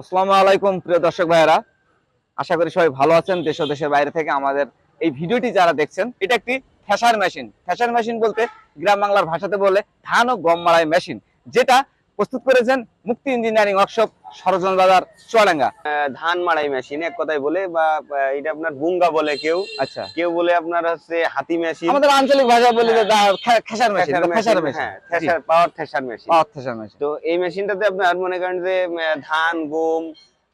আসসালামু আলাইকুম, প্রিয় দর্শক ভাইয়েরা। আশা করি সবাই ভালো আছেন। দেশ ও দেশের বাইরে থেকে আমাদের এই ভিডিওটি যারা দেখছেন, এটা একটি ফ্যাশার মেশিন। ফ্যাশার মেশিন বলতে গ্রাম বাংলার ভাষাতে বলে ধান ও গম মাড়াই মেশিন, যেটা প্রস্তুত করেছেন মুক্তি ইঞ্জিনিয়ারিং ওয়ার্কশপ সরজন বাজার চুয়াডাঙ্গা ধান মাড়াই মেশিন এক কথায় বলে বা এটা আপনার বুঙ্গা বলে কেউ। আচ্ছা। কেউ বলে আপনার হচ্ছে হাতি মেশিন। আমাদের আঞ্চলিক ভাষায় বলি যে খেসার মেশিন খেসার মেশিন, হ্যাঁ পাওয়ার থ্রেশার মেশিন। পাওয়ার খেসার মেশিন। তো এই মেশিনটাতে আপনার মনে করেন যে ধান গম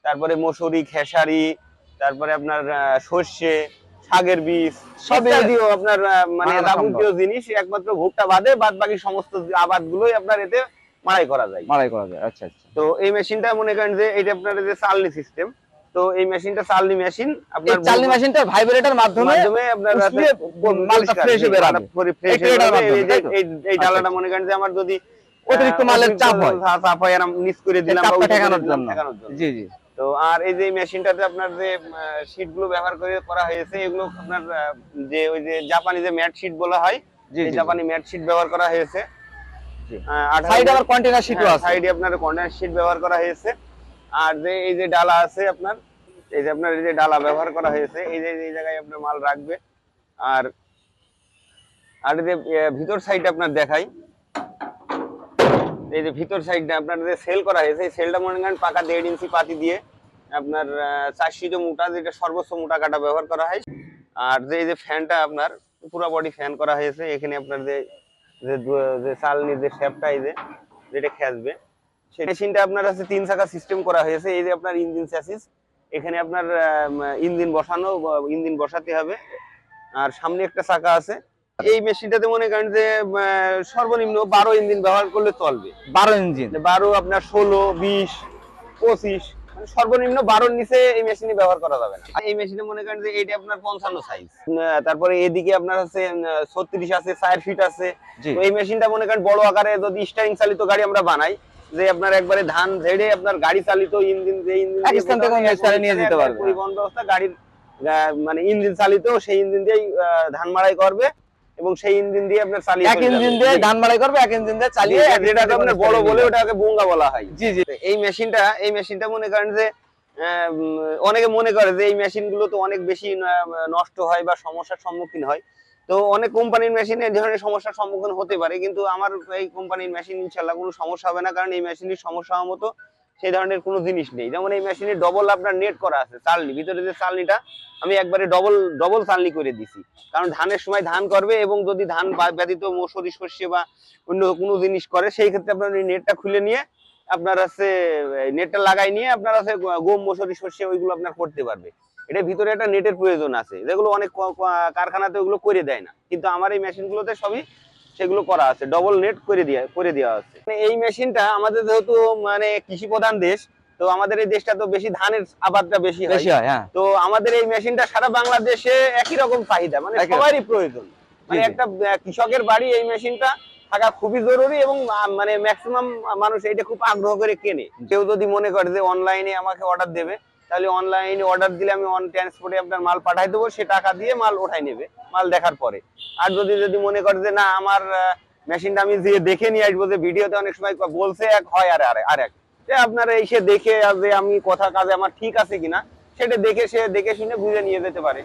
তারপরে মসুরি খেসারি তারপরে আপনার সর্ষে শাকের বীজ সব ইত্যাদিও আপনার মানে যাবতীয় জিনিস একমাত্র ভুট্টা বাদে বাদ বাকি সমস্ত আবাদ গুলোই আপনার এতে মাড়াই করা যায়। মাড়াই করা যায় আচ্ছা আচ্ছা। তো এই মেশিনটা মনে করেন যে এটা আপনার যে চালনি সিস্টেম তো এই মেশিনটা চালনি মেশিন আপনার চালনি মেশিনটা ভাইব্রেটর মাধ্যমে মাধ্যমে আপনার মালটা হয়ে এটার বেরাবে। এই এই এই আচ্ছা, ডালাটা মনে করেন যে আমার যদি অতিরিক্ত মালের চাপ হয়। চাপ হয় আর নিচ করে দিলাম বা ঠেকানোর জন্য। জি জি। তো আর এই যে মেশিনটাতে আপনার যে শীটগুলো ব্যবহার করে করা হয়েছে এগুলো আপনার যে ওই যে জাপানি যে ম্যাট শীট বলা হয় জাপানি ম্যাট শীট ব্যবহার করা হয়েছে। সাইডে আবার কন্টেনার শিটও আছে। সাইডে আপনার কন্টেনার শীট ব্যবহার করা হয়েছে। আর যে এই যে ডালা আছে আপনার এই যে আপনার এই যে ডালা ব্যবহার করা হয়েছে এই যে এই জায়গায় আপনার মাল রাখবে। আর আর যে ভিতর সাইড আপনার দেখাই। এই যে ভিতর সাইডটা আপনার যে সেল করা হয়েছে এই সেলটা মনে করেন পাকা দেড় ইঞ্চি পাতি দিয়ে আপনার চারশি যে মোটা যেটা সর্বোচ্চ মোটা কাটা ব্যবহার করা হয়। আর যে এই যে ফ্যানটা আপনার পুরো বডি ফ্যান করা হয়েছে। এখানে আপনার যে যে যে চালনি যে শ্যাপটা এই যে যেটা খেসবে সেই মেশিনটা আপনার আছে তিন চাকা সিস্টেম করা হয়েছে। এই যে আপনার ইঞ্জিন স্যাসিস এখানে আপনার ইঞ্জিন বসানো ইঞ্জিন বসাতে হবে। আর সামনে একটা চাকা আছে। এই মেশিনটাতে মনে করেন যে সর্বনিম্ন বারো ইঞ্জিন ব্যবহার করলে চলবে। বারো ইঞ্জিন বারো আপনার ষোলো বিশ পঁচিশ সর্বনিম্ন বারোর নিচে এই মেশিনে ব্যবহার করা যাবে না। এই মেশিনে মনে করেন যে এইটা আপনার পঞ্চান্ন সাইজ তারপরে এদিকে আপনার হচ্ছে ছত্রিশ আছে চার ফিট আছে। তো এই মেশিনটা মনে করেন বড় আকারে যদি স্টারিং চালিত গাড়ি আমরা বানাই যে আপনার একবারে ধান ঝেড়ে আপনার গাড়ি চালিত ইঞ্জিন যে ইঞ্জিন নিয়ে যেতে পারবে। পরিবহন ব্যবস্থা গাড়ির মানে ইঞ্জিন চালিত সেই ইঞ্জিন দিয়েই ধান মাড়াই করবে। এবং সেই ইঞ্জিন দিয়ে আপনার চালিয়ে এক ইঞ্জিন দিয়ে ধান মাড়াই করবে এক ইঞ্জিন দিয়ে চালিয়ে থেকে আপনার বড় বলে ওটাকে বুঙ্গা বলা হয়। জি জি। এই মেশিনটা এই মেশিনটা মনে করেন যে অনেকে মনে করে যে এই মেশিনগুলো তো অনেক বেশি নষ্ট হয় বা সমস্যার সম্মুখীন হয়। তো অনেক কোম্পানির মেশিন এই ধরনের সমস্যার সম্মুখীন হতে পারে কিন্তু আমার এই কোম্পানির মেশিন ইনশাল্লাহ কোনো সমস্যা হবে না কারণ এই মেশিনের সমস্যা হওয়ার মতো সেই ধরনের কোনো জিনিস নেই। যেমন এই মেশিনে ডবল আপনার নেট করা আছে, চালনি। ভিতরে যে চালনিটা, আমি একবারে ডবল ডবল চালনি করে দিছি। কারণ ধানের সময় ধান করবে এবং যদি ধান ব্যতীত মসুরি শস্য বা অন্য কোনো জিনিস করে, সেই ক্ষেত্রে আপনার এই নেটটা খুলে নিয়ে আপনার আছে নেটটা লাগাই নিয়ে আপনার আছে গম মসুরি শস্য ওইগুলো আপনার করতে পারবে। এটা ভিতরে একটা নেটের প্রয়োজন আছে। যেগুলো অনেক কারখানাতে ওগুলো করে দেয় না। কিন্তু আমার এই মেশিনগুলোতে সবই সেগুলো করা আছে ডবল নেট করে দেওয়া করে দেওয়া আছে। মানে এই মেশিনটা আমাদের যেহেতু মানে কৃষি প্রধান দেশ তো আমাদের এই দেশটা তো বেশি ধানের আবাদটা বেশি হয়। বেশি হয় হ্যাঁ। তো আমাদের এই মেশিনটা সারা বাংলাদেশে একই রকম চাহিদা মানে সবারই প্রয়োজন। মানে একটা কৃষকের বাড়ি এই মেশিনটা থাকা খুবই জরুরি এবং মানে ম্যাক্সিমাম মানুষ এটা খুব আগ্রহ করে কেনে। কেউ যদি মনে করে যে অনলাইনে আমাকে অর্ডার দেবে তাহলে অনলাইনে অর্ডার দিলে আমি অন ট্রান্সপোর্টে আপনার মাল পাঠাই দেবো, সে টাকা দিয়ে মাল ওঠাই নেবে, মাল দেখার পরে। আর যদি যদি মনে করে যে না, আমার মেশিনটা আমি যে দেখে নিয়ে আসব, যে ভিডিওতে অনেক সময় বলছে এক, হয় আর, আর- এক। যে আপনার এসে দেখে যে আমি কথা, কাজে আমার ঠিক আছে কিনা, সেটা দেখে সে, দেখে শুনে বুঝে নিয়ে যেতে পারে।